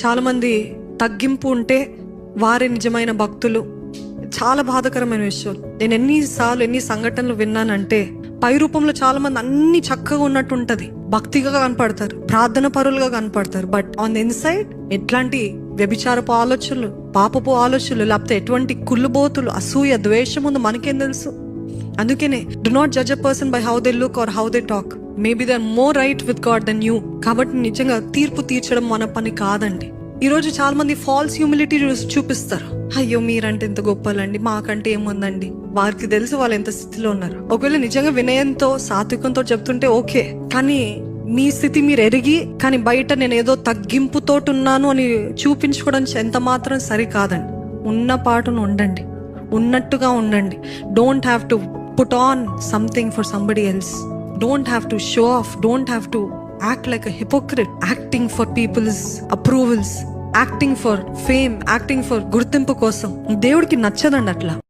చాలామంది తగ్గింపు ఉంటే వారే నిజమైన భక్తులు. చాలా బాధకరమైన విషయం. నేను ఎన్నిసార్లు ఎన్ని సంఘటనలు విన్నానంటే పై రూపంలో చాలా మంది అన్ని చక్కగా ఉన్నట్టు ఉంటది. భక్తిగా కనపడతారు ప్రార్థన పరులుగా కనపడతారు. బట్ ఆన్ ద ఇన్సైడ్ ఎట్లాంటి వ్యభిచారపు ఆలోచనలు పాపపు ఆలోచనలు లేకపోతే ఎటువంటి కుళ్ళుబోతులు అసూయ ద్వేషం ఉందో మనకేం తెలుసు? అందుకనే do not judge a person by how they look or how they talk maybe they more right with God than you కాబట్టి నిజంగా తీర్పు తీర్చడం మన పని కాదండి. ఈరోజు చాలా మంది ఫాల్స్ హ్యూమిలిటీ చూపిస్తారు. అయ్యో మీరంటే ఎంత గొప్పలండి. మాకంటే ఏముందండి? వారికి తెలుసు వాళ్ళు ఎంత స్థితిలో ఉన్నారు. ఒకవేళ నిజంగా వినయంతో సాత్వికంతో చెప్తుంటే ఓకే. కానీ మీ స్థితి మీరు ఎరిగి కానీ బయట నేను ఏదో తగ్గింపుతో ఉన్నాను అని చూపించుకోవడం ఎంత మాత్రం సరి కాదండి ఉన్న పాటును ఉండండి. ఉన్నట్టుగా ఉండండి. Don't have to put on something for somebody else don't have to show off don't have to act like a hypocrite acting for people's approvals acting for fame acting for గుర్తింపు కోసం. దేవుడికి నచ్చదండి అట్లా